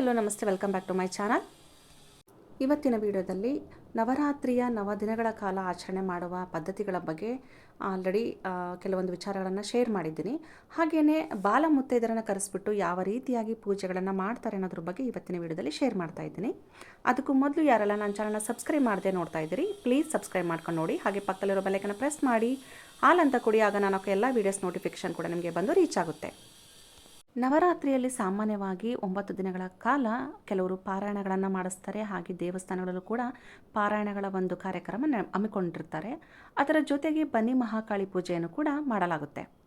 ಎಲ್ಲೋ ನಮಸ್ತೆ, welcome back to my channel. ಇವತ್ತಿನ ವಿಡಿಯೋದಲ್ಲಿ ನವರಾತ್ರಿಯ ನವ ದಿನಗಳ ಕಾಲ ಆಚರಣೆ ಮಾಡುವ ಪದ್ಧತಿಗಳ ಬಗ್ಗೆ ಆಲ್ರೆಡಿ ಕೆಲವೊಂದು ವಿಚಾರಗಳನ್ನು ಶೇರ್ ಮಾಡಿದ್ದೀನಿ. ಹಾಗೆಯೇ ಬಾಲ ಮುತ್ತೈದರನ್ನು ಕರೆಸ್ಬಿಟ್ಟು ಯಾವ ರೀತಿಯಾಗಿ ಪೂಜೆಗಳನ್ನು ಮಾಡ್ತಾರೆ ಅನ್ನೋದ್ರ ಬಗ್ಗೆ ಇವತ್ತಿನ ವಿಡಿಯೋದಲ್ಲಿ ಶೇರ್ ಮಾಡ್ತಾ ಇದ್ದೀನಿ. ಅದಕ್ಕೂ ಮೊದಲು ಯಾರೆಲ್ಲ ನನ್ನ ಚಾನಲ್ನ ಸಬ್ಸ್ಕ್ರೈಬ್ ಮಾಡದೆ ನೋಡ್ತಾ ಇದ್ದೀರಿ ಪ್ಲೀಸ್ ಸಬ್ಸ್ಕ್ರೈಬ್ ಮಾಡ್ಕೊಂಡು ನೋಡಿ. ಹಾಗೆ ಪಕ್ಕದಲ್ಲಿರೋ ಬೆಲೆಕನ್ನು ಪ್ರೆಸ್ ಮಾಡಿ. ಹಾಲ್ ಅಂತ ಕೊಡಿ, ಆಗ ನಾನು ಎಲ್ಲ ವೀಡಿಯೋಸ್ ನೋಟಿಫಿಕೇಷನ್ ಕೂಡ ನಿಮಗೆ ಬಂದು ರೀಚ್ ಆಗುತ್ತೆ. ನವರಾತ್ರಿಯಲ್ಲಿ ಸಾಮಾನ್ಯವಾಗಿ ಒಂಬತ್ತು ದಿನಗಳ ಕಾಲ ಕೆಲವರು ಪಾರಾಯಣಗಳನ್ನು ಮಾಡಿಸ್ತಾರೆ. ಹಾಗೆ ದೇವಸ್ಥಾನಗಳಲ್ಲೂ ಕೂಡ ಪಾರಾಯಣಗಳ ಒಂದು ಕಾರ್ಯಕ್ರಮ ಹಮ್ಮಿಕೊಂಡಿರ್ತಾರೆ. ಅದರ ಜೊತೆಗೆ ಬನ್ನಿ ಮಹಾಕಾಳಿ ಪೂಜೆಯನ್ನು ಕೂಡ ಮಾಡಲಾಗುತ್ತೆ.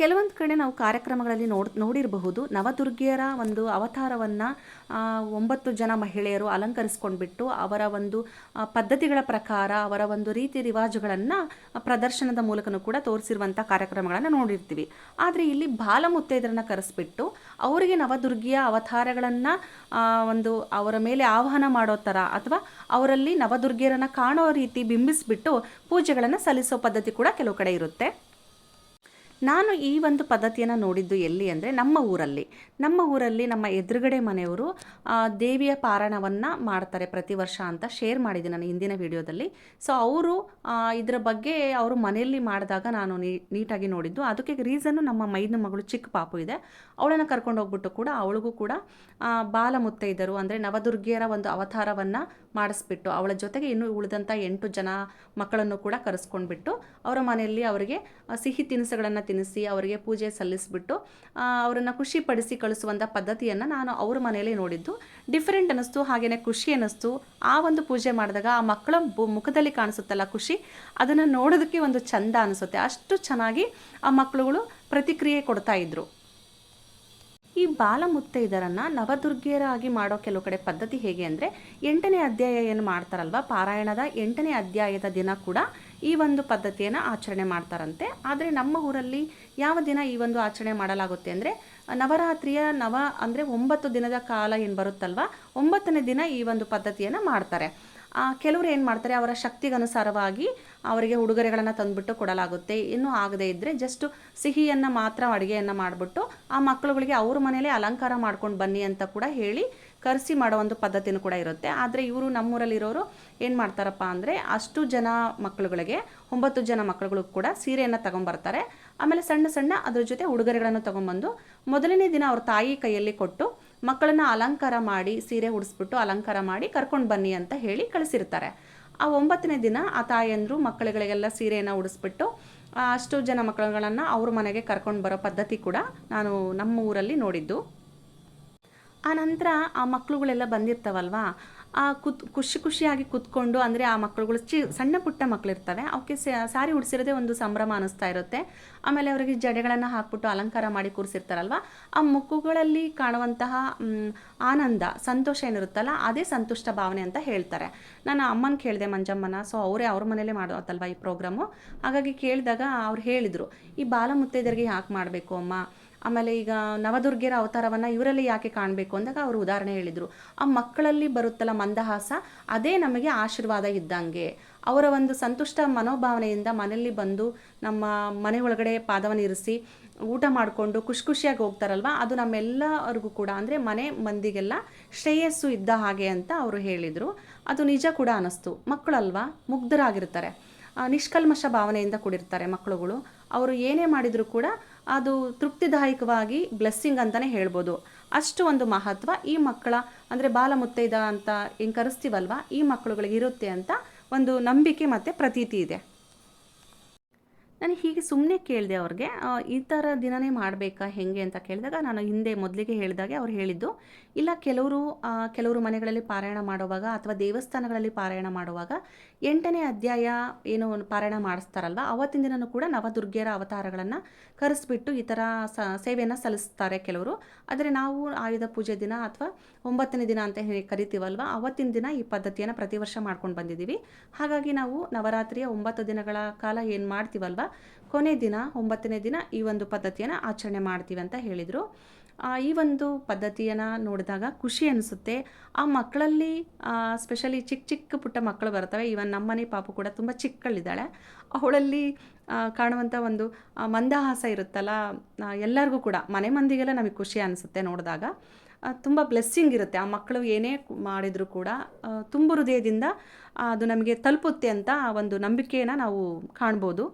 ಕೆಲವೊಂದು ಕಡೆ ನಾವು ಕಾರ್ಯಕ್ರಮಗಳಲ್ಲಿ ನೋಡ್, ನೋಡಿರಬಹುದು. ನವದುರ್ಗಿಯರ ಒಂದು ಅವತಾರವನ್ನು ಒಂಬತ್ತು ಜನ ಮಹಿಳೆಯರು ಅಲಂಕರಿಸ್ಕೊಂಡ್ಬಿಟ್ಟು ಅವರ ಒಂದು ಪದ್ಧತಿಗಳ ಪ್ರಕಾರ, ಅವರ ಒಂದು ರೀತಿ ರಿವಾಜುಗಳನ್ನು ಪ್ರದರ್ಶನದ ಮೂಲಕನೂ ಕೂಡ ತೋರಿಸಿರುವಂಥ ಕಾರ್ಯಕ್ರಮಗಳನ್ನು ನೋಡಿರ್ತೀವಿ. ಆದರೆ ಇಲ್ಲಿ ಬಾಲ ಮುತ್ತೈದರನ್ನ ಕರೆಸ್ಬಿಟ್ಟು ಅವರಿಗೆ ನವದುರ್ಗಿಯ ಅವತಾರಗಳನ್ನು ಒಂದು ಅವರ ಮೇಲೆ ಆಹ್ವಾನ ಮಾಡೋ ಥರ ಅಥವಾ ಅವರಲ್ಲಿ ನವದುರ್ಗಿಯರನ್ನು ಕಾಣೋ ರೀತಿ ಬಿಂಬಿಸಿಬಿಟ್ಟು ಪೂಜೆಗಳನ್ನು ಸಲ್ಲಿಸೋ ಪದ್ಧತಿ ಕೂಡ ಕೆಲವು ಕಡೆ ಇರುತ್ತೆ. ನಾನು ಈ ಒಂದು ಪದ್ಧತಿಯನ್ನು ನೋಡಿದ್ದು ಎಲ್ಲಿ ಅಂದರೆ ನಮ್ಮ ಊರಲ್ಲಿ. ನಮ್ಮ ಊರಲ್ಲಿ ನಮ್ಮ ಎದುರುಗಡೆ ಮನೆಯವರು ದೇವಿಯ ಪಾರಾಯಣವನ್ನು ಮಾಡ್ತಾರೆ ಪ್ರತಿ ವರ್ಷ ಅಂತ ಶೇರ್ ಮಾಡಿದ್ದೆ ನಾನು ಹಿಂದಿನ ವಿಡಿಯೋದಲ್ಲಿ. ಸೊ ಅವರು ಇದರ ಬಗ್ಗೆ ಅವರು ಮನೆಯಲ್ಲಿ ಮಾಡಿದಾಗ ನಾನು ನೀಟಾಗಿ ನೋಡಿದ್ದು. ಅದಕ್ಕೆ ರೀಸನ್ನು ನಮ್ಮ ಮೈದನ ಮಗಳು ಚಿಕ್ಕ ಪಾಪು ಇದೆ. ಅವಳನ್ನು ಕರ್ಕೊಂಡು ಹೋಗ್ಬಿಟ್ಟು ಕೂಡ ಅವಳಿಗೂ ಕೂಡ ಬಾಲ ಮುತ್ತೈದರು ಅಂದರೆ ನವದುರ್ಗಿಯರ ಒಂದು ಅವತಾರವನ್ನು ಮಾಡಿಸ್ಬಿಟ್ಟು, ಅವಳ ಜೊತೆಗೆ ಇನ್ನೂ ಉಳಿದಂಥ ಎಂಟು ಜನ ಮಕ್ಕಳನ್ನು ಕೂಡ ಕರೆಸ್ಕೊಂಡ್ಬಿಟ್ಟು, ಅವರ ಮನೆಯಲ್ಲಿ ಅವರಿಗೆ ಸಿಹಿ ತಿನಿಸುಗಳನ್ನು ತಿನ್ನಿಸಿ, ಅವರಿಗೆ ಪೂಜೆ ಸಲ್ಲಿಸಿಬಿಟ್ಟು ಅವರನ್ನು ಖುಷಿಪಡಿಸಿ ಕಳಿಸುವಂಥ ಪದ್ಧತಿಯನ್ನು ನಾನು ಅವ್ರ ಮನೆಯಲ್ಲಿ ನೋಡಿದ್ದು. ಡಿಫ್ರೆಂಟ್ ಅನ್ನಿಸ್ತು ಹಾಗೆಯೇ ಖುಷಿ ಅನ್ನಿಸ್ತು. ಆ ಒಂದು ಪೂಜೆ ಮಾಡಿದಾಗ ಆ ಮಕ್ಕಳ ಮುಖದಲ್ಲಿ ಕಾಣಿಸುತ್ತಲ್ಲ ಖುಷಿ, ಅದನ್ನು ನೋಡೋದಕ್ಕೆ ಒಂದು ಚಂದ ಅನಿಸುತ್ತೆ ಅಷ್ಟು ಚೆನ್ನಾಗಿ ಆ ಮಕ್ಕಳುಗಳು ಪ್ರತಿಕ್ರಿಯೆ ಕೊಡ್ತಾ ಇದ್ರು. ಈ ಬಾಲ ಮುತ್ತೈದರನ್ನ ನವದುರ್ಗೆಯರಾಗಿ ಮಾಡೋ ಕೆಲವು ಕಡೆ ಪದ್ಧತಿ ಹೇಗೆ ಅಂದರೆ ಎಂಟನೇ ಅಧ್ಯಾಯ ಏನು ಮಾಡ್ತಾರಲ್ವ? ಪಾರಾಯಣದ ಎಂಟನೇ ಅಧ್ಯಾಯದ ದಿನ ಕೂಡ ಈ ಒಂದು ಪದ್ಧತಿಯನ್ನು ಆಚರಣೆ ಮಾಡ್ತಾರಂತೆ. ಆದರೆ ನಮ್ಮ ಊರಲ್ಲಿ ಯಾವ ದಿನ ಈ ಒಂದು ಆಚರಣೆ ಮಾಡಲಾಗುತ್ತೆ ಅಂದರೆ ನವರಾತ್ರಿಯ ನವ ಅಂದರೆ ಒಂಬತ್ತು ದಿನದ ಕಾಲ ಏನು ಬರುತ್ತಲ್ವ? ಒಂಬತ್ತನೇ ದಿನ ಈ ಒಂದು ಪದ್ಧತಿಯನ್ನು ಮಾಡ್ತಾರೆ. ಕೆಲವರು ಏನು ಮಾಡ್ತಾರೆ, ಅವರ ಶಕ್ತಿಗನುಸಾರವಾಗಿ ಅವರಿಗೆ ಉಡುಗೊರೆಗಳನ್ನು ತಂದುಬಿಟ್ಟು ಕೊಡಲಾಗುತ್ತೆ. ಇನ್ನೂ ಆಗದೇ ಇದ್ದರೆ ಜಸ್ಟ್ ಸಿಹಿಯನ್ನು ಮಾತ್ರ ಅಡುಗೆಯನ್ನು ಮಾಡಿಬಿಟ್ಟು ಆ ಮಕ್ಕಳುಗಳಿಗೆ ಅವ್ರ ಮನೇಲೆ ಅಲಂಕಾರ ಮಾಡ್ಕೊಂಡು ಬನ್ನಿ ಅಂತ ಕೂಡ ಹೇಳಿ ಕರೆಸಿ ಮಾಡೋ ಒಂದು ಪದ್ಧತಿನೂ ಕೂಡ ಇರುತ್ತೆ. ಆದರೆ ಇವರು ನಮ್ಮೂರಲ್ಲಿರೋರು ಏನು ಮಾಡ್ತಾರಪ್ಪ ಅಂದರೆ ಅಷ್ಟು ಜನ ಮಕ್ಕಳುಗಳಿಗೆ ಒಂಬತ್ತು ಜನ ಮಕ್ಕಳುಗಳು ಕೂಡ ಸೀರೆಯನ್ನು ತಗೊಂಬರ್ತಾರೆ. ಆಮೇಲೆ ಸಣ್ಣ ಸಣ್ಣ ಅದ್ರ ಜೊತೆ ಉಡುಗೊರೆಗಳನ್ನು ತಗೊಂಬಂದು ಮೊದಲನೇ ದಿನ ಅವ್ರ ತಾಯಿ ಕೈಯಲ್ಲಿ ಕೊಟ್ಟು ಮಕ್ಕಳನ್ನ ಅಲಂಕಾರ ಮಾಡಿ, ಸೀರೆ ಉಡಿಸ್ಬಿಟ್ಟು ಅಲಂಕಾರ ಮಾಡಿ ಕರ್ಕೊಂಡು ಬನ್ನಿ ಅಂತ ಹೇಳಿ ಕಳಿಸಿರ್ತಾರೆ. ಆ ಒಂಬತ್ತನೇ ದಿನ ಆ ತಾಯಂದರು ಮಕ್ಕಳುಗಳಿಗೆಲ್ಲ ಸೀರೆಯನ್ನು ಉಡಿಸ್ಬಿಟ್ಟು ಅಷ್ಟು ಜನ ಮಕ್ಕಳುಗಳನ್ನು ಅವ್ರ ಮನೆಗೆ ಕರ್ಕೊಂಡು ಬರೋ ಪದ್ಧತಿ ಕೂಡ ನಾನು ನಮ್ಮ ಊರಲ್ಲಿ ನೋಡಿದ್ದು. ಆ ನಂತರ ಆ ಮಕ್ಕಳುಗಳೆಲ್ಲ ಬಂದಿರ್ತಾವಲ್ವಾ? ಆ ಕುತ್, ಖುಷಿ ಖುಷಿಯಾಗಿ ಕೂತ್ಕೊಂಡು ಅಂದರೆ ಆ ಮಕ್ಕಳುಗಳು ಚಿ, ಸಣ್ಣ ಪುಟ್ಟ ಮಕ್ಕಳಿರ್ತವೆ ಅವಕ್ಕೆ ಸಾರಿ ಉಡಿಸಿರೋದೇ ಒಂದು ಸಂಭ್ರಮ ಅನ್ನಿಸ್ತಾ ಇರುತ್ತೆ. ಆಮೇಲೆ ಅವರಿಗೆ ಜಡೆಗಳನ್ನು ಹಾಕ್ಬಿಟ್ಟು ಅಲಂಕಾರ ಮಾಡಿ ಕೂರಿಸಿರ್ತಾರಲ್ವ? ಆ ಮುಖಗಳಲ್ಲಿ ಕಾಣುವಂತಹ ಆನಂದ, ಸಂತೋಷ ಏನಿರುತ್ತಲ್ಲ, ಅದೇ ಸಂತುಷ್ಟ ಭಾವನೆ ಅಂತ ಹೇಳ್ತಾರೆ. ನಾನು ಅಮ್ಮನ ಕೇಳಿದೆ, ಮಂಜಮ್ಮನ, ಸೊ ಅವರೇ ಅವ್ರ ಮನೇಲೇ ಮಾಡೋತ್ತಲ್ವ ಈ ಪ್ರೋಗ್ರಾಮು? ಹಾಗಾಗಿ ಕೇಳಿದಾಗ ಅವ್ರು ಹೇಳಿದರು, ಈ ಬಾಲ ಮುತ್ತೈದರಿಗೆ ಯಾಕೆ ಮಾಡಬೇಕು ಅಮ್ಮ? ಆಮೇಲೆ ಈಗ ನವದುರ್ಗಿಯರ ಅವತಾರವನ್ನು ಇವರಲ್ಲಿ ಯಾಕೆ ಕಾಣಬೇಕು ಅಂದಾಗ ಅವರು ಉದಾಹರಣೆ ಹೇಳಿದರು. ಆ ಮಕ್ಕಳಲ್ಲಿ ಬರುತ್ತಲ್ಲ ಮಂದಹಾಸ, ಅದೇ ನಮಗೆ ಆಶೀರ್ವಾದ ಇದ್ದಂಗೆ. ಅವರ ಒಂದು ಸಂತುಷ್ಟ ಮನೋಭಾವನೆಯಿಂದ ಮನೆಯಲ್ಲಿ ಬಂದು ನಮ್ಮ ಮನೆ ಒಳಗಡೆ ಪಾದವನ್ನು ಇರಿಸಿ, ಊಟ ಮಾಡಿಕೊಂಡು ಖುಷಿ ಖುಷಿಯಾಗಿ ಹೋಗ್ತಾರಲ್ವ? ಅದು ನಮ್ಮೆಲ್ಲರಿಗೂ ಕೂಡ, ಅಂದರೆ ಮನೆ ಮಂದಿಗೆಲ್ಲ ಶ್ರೇಯಸ್ಸು ಇದ್ದ ಹಾಗೆ ಅಂತ ಅವರು ಹೇಳಿದರು. ಅದು ನಿಜ ಕೂಡ ಅನ್ನಿಸ್ತು ಮಕ್ಕಳಲ್ವಾ? ಮುಗ್ಧರಾಗಿರ್ತಾರೆ. ನಿಷ್ಕಲ್ಮಶ ಭಾವನೆಯಿಂದ ಕೂಡಿರ್ತಾರೆ ಮಕ್ಕಳುಗಳು. ಅವರು ಏನೇ ಮಾಡಿದರೂ ಕೂಡ ಅದು ತೃಪ್ತಿದಾಯಕವಾಗಿ ಬ್ಲೆಸ್ಸಿಂಗ್ ಅಂತಲೇ ಹೇಳ್ಬೋದು. ಅಷ್ಟು ಒಂದು ಮಹತ್ವ ಈ ಮಕ್ಕಳ, ಅಂದರೆ ಬಾಲ ಮುತ್ತೈದ ಅಂತ ಹೆಂಗೆ ಕರೆಸ್ತೀವಲ್ವ? ಈ ಮಕ್ಕಳುಗಳಿಗೆ ಇರುತ್ತೆ ಅಂತ ಒಂದು ನಂಬಿಕೆ ಮತ್ತು ಪ್ರತೀತಿ ಇದೆ. ನಾನು ಹೀಗೆ ಸುಮ್ಮನೆ ಕೇಳಿದೆ ಅವ್ರಿಗೆ ಈ ಥರ ದಿನನೇ ಮಾಡಬೇಕಾ, ಹೆಂಗೆ ಅಂತ ಕೇಳಿದಾಗ ನಾನು ಹಿಂದೆ ಮೊದಲಿಗೆ ಹೇಳಿದಾಗೆ ಅವ್ರು ಹೇಳಿದ್ದು, ಇಲ್ಲ ಕೆಲವರು ಕೆಲವರು ಮನೆಗಳಲ್ಲಿ ಪಾರಾಯಣ ಮಾಡುವಾಗ ಅಥವಾ ದೇವಸ್ಥಾನಗಳಲ್ಲಿ ಪಾರಾಯಣ ಮಾಡುವಾಗ ಎಂಟನೇ ಅಧ್ಯಾಯ ಏನು ಪಾರಾಯಣ ಮಾಡಿಸ್ತಾರಲ್ವ, ಅವತ್ತಿನ ದಿನನೂ ಕೂಡ ನವದುರ್ಗಿಯರ ಅವತಾರಗಳನ್ನು ಕರೆಸ್ಬಿಟ್ಟು ಈ ಥರ ಸ, ಸೇವೆಯನ್ನು ಸಲ್ಲಿಸ್ತಾರೆ ಕೆಲವರು. ಆದರೆ ನಾವು ಆಯುಧ ಪೂಜೆ ದಿನ ಅಥವಾ ಒಂಬತ್ತನೇ ದಿನ ಅಂತ ಹೇಳಿ ಕರಿತೀವಲ್ವ, ಅವತ್ತಿನ ದಿನ ಈ ಪದ್ಧತಿಯನ್ನು ಪ್ರತಿ ವರ್ಷ ಮಾಡ್ಕೊಂಡು ಬಂದಿದ್ದೀವಿ. ಹಾಗಾಗಿ ನಾವು ನವರಾತ್ರಿಯ ಒಂಬತ್ತು ದಿನಗಳ ಕಾಲ ಏನು ಮಾಡ್ತೀವಲ್ವ ಕೊನೆ ದಿನ, ಒಂಬತ್ತನೇ ದಿನ ಈ ಒಂದು ಪದ್ಧತಿಯನ್ನು ಆಚರಣೆ ಮಾಡ್ತೀವಿ ಅಂತ ಹೇಳಿದರು. ಈ ಒಂದು ಪದ್ಧತಿಯನ್ನು ನೋಡಿದಾಗ ಖುಷಿ ಅನಿಸುತ್ತೆ. ಆ ಮಕ್ಕಳಲ್ಲಿ ಸ್ಪೆಷಲಿ ಚಿಕ್ಕ ಚಿಕ್ಕ ಪುಟ್ಟ ಮಕ್ಕಳು ಬರ್ತವೆ ಈವನ್ ನಮ್ಮನೆ ಪಾಪು ಕೂಡ ತುಂಬ ಚಿಕ್ಕಳಿದ್ದಾಳೆ. ಅವಳಲ್ಲಿ ಕಾಣುವಂಥ ಒಂದು ಮಂದಹಾಸ ಇರುತ್ತಲ್ಲ ಎಲ್ಲರಿಗೂ ಕೂಡ. ಮನೆ ಮಂದಿಗೆಲ್ಲ ನಮಗೆ ಖುಷಿ ಅನಿಸುತ್ತೆ ನೋಡಿದಾಗ. ತುಂಬ ಬ್ಲೆಸ್ಸಿಂಗ್ ಇರುತ್ತೆ. ಆ ಮಕ್ಕಳು ಏನೇ ಮಾಡಿದರೂ ಕೂಡ ತುಂಬ ಹೃದಯದಿಂದ ಅದು ನಮಗೆ ತಲುಪುತ್ತೆ ಅಂತ ಒಂದು ನಂಬಿಕೆಯನ್ನು ನಾವು ಕಾಣ್ಬೋದು.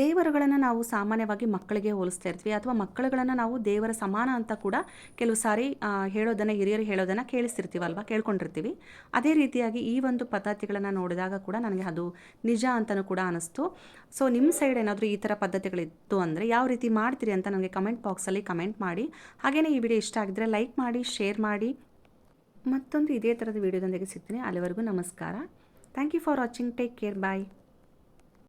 ದೇವರುಗಳನ್ನು ನಾವು ಸಾಮಾನ್ಯವಾಗಿ ಮಕ್ಕಳಿಗೆ ಹೋಲಿಸ್ತಾ ಇರ್ತೀವಿ ಅಥವಾ ಮಕ್ಕಳುಗಳನ್ನು ನಾವು ದೇವರ ಸಮಾನ ಅಂತ ಕೂಡ ಕೆಲವು ಸಾರಿ ಹೇಳೋದನ್ನು, ಹಿರಿಯರು ಹೇಳೋದನ್ನು ಕೇಳಿಸ್ತಿರ್ತೀವಲ್ವ? ಕೇಳ್ಕೊಂಡಿರ್ತೀವಿ. ಅದೇ ರೀತಿಯಾಗಿ ಈ ಒಂದು ಪದ್ಧತಿಗಳನ್ನು ನೋಡಿದಾಗ ಕೂಡ ನನಗೆ ಅದು ನಿಜ ಅಂತಲೂ ಕೂಡ ಅನಿಸ್ತು. ಸೊ ನಿಮ್ಮ ಸೈಡ್ ಏನಾದರೂ ಈ ಥರ ಪದ್ಧತಿಗಳಿತ್ತು ಅಂದರೆ ಯಾವ ರೀತಿ ಮಾಡ್ತೀರಿ ಅಂತ ನನಗೆ ಕಮೆಂಟ್ ಬಾಕ್ಸಲ್ಲಿ ಕಮೆಂಟ್ ಮಾಡಿ. ಹಾಗೆಯೇ ಈ ವಿಡಿಯೋ ಇಷ್ಟ ಆಗಿದ್ದರೆ ಲೈಕ್ ಮಾಡಿ ಶೇರ್ ಮಾಡಿ. ಮತ್ತೊಂದು ಇದೇ ಥರದ ವಿಡಿಯೋದೊಂದಿಗೆ ಸಿಗ್ತೀನಿ. ಅಲ್ಲಿವರೆಗೂ ನಮಸ್ಕಾರ. Thank you for watching take care bye